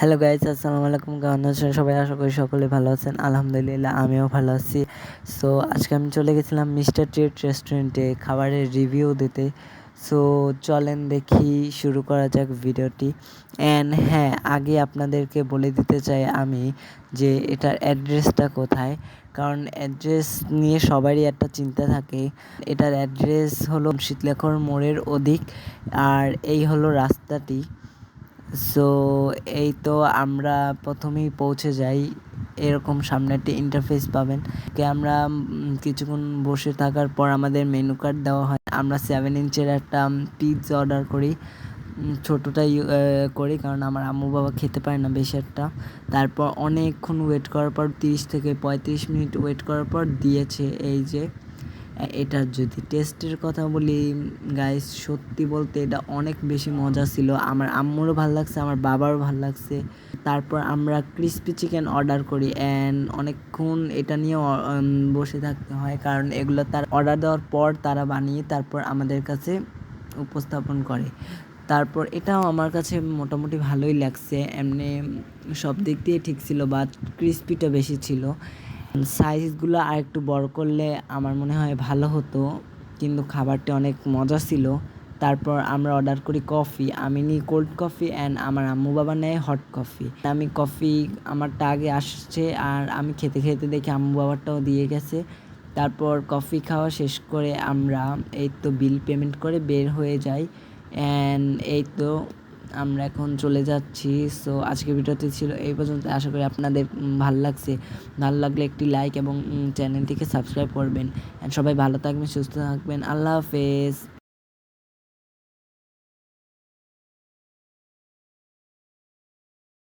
Hello guys আসসালামু আলাইকুম। আছেন সবাই? আশা করি সকলে ভালো আছেন। আলহামদুলিল্লাহ, আমিও ভালো আছি। সো আজকে আমি চলে গেছিলাম মিস্টার ট্রিট রেস্টুরেন্টে খাবারের রিভিউ দিতে। সো চলেন দেখি শুরু করা যাক ভিডিওটি। অ্যান্ড হ্যাঁ আগে আপনাদেরকে বলে দিতে চাই আমি যে এটার অ্যাড্রেসটা কোথায়। কারণ অ্যাড্রেস নিয়ে সবারই একটা চিন্তা থাকে। এটার অ্যাড্রেস হলো শীতলেখর মোড়ের অধিক। আর এই হলো রাস্তাটি। সো এই তো আমরা প্রথমেই পৌঁছে যাই। এরকম সামনে একটি ইন্টারফেস পাবেন। কে আমরা কিছুক্ষণ বসে থাকার পর আমাদের মেনু কার্ড দেওয়া হয়। আমরা সেভেন ইঞ্চের একটা পিৎজা অর্ডার করি। ছোটোটাই করি কারণ আমার আম্মু বাবা খেতে পারে না বেশি একটা। তারপর অনেকক্ষণ ওয়েট করার পর তিরিশ থেকে পঁয়ত্রিশ মিনিট ওয়েট করার পর দিয়েছে এই যে এটার যদি টেস্টের কথা বলি গাইস সত্যি বলতে এটা অনেক বেশি মজা ছিল। আমার আম্মুরও ভালো লাগছে, আমার বাবারও ভালো লাগছে। তারপর আমরা ক্রিস্পি চিকেন অর্ডার করি অ্যান্ড অনেকক্ষণ এটা নিয়ে বসে থাকতে হয়। কারণ এগুলো তার অর্ডার দেওয়ার পর তারা বানিয়ে তারপর আমাদের কাছে উপস্থাপন করে। তারপর এটাও আমার কাছে মোটামুটি ভালোই লাগছে। এমনি সব দিক দিয়ে ঠিক ছিল বাট ক্রিস্পিটা বেশি ছিল। সাইজগুলো আর একটু বড় করলে আমার মনে হয় ভালো হতো, কিন্তু খাবারটি অনেক মজা ছিল। তারপর আমরা অর্ডার করি কফি আমি নিই কোল্ড কফি অ্যান্ড আমার আম্মু বাবা নেয় হট কফি আমি কফি আমারটা আগে আসছে আর আমি খেতে খেতে দেখি আম্মু বাবারটাও দিয়ে গেছে। তারপর কফি খাওয়া শেষ করে আমরা, এই তো বিল পেমেন্ট করে বের হয়ে যাই। অ্যান্ড এই তো আমরা এখন চলে যাচ্ছি। সো আজকে ভিডিওতে ছিল এই পর্যন্ত। আশা করি আপনাদের ভালো লাগছে। ভালো লাগলে একটি লাইক এবং চ্যানেলটিকে সাবস্ক্রাইব করবেন। সবাই ভালো থাকবেন, সুস্থ থাকবেন। আল্লাহ হাফেজ।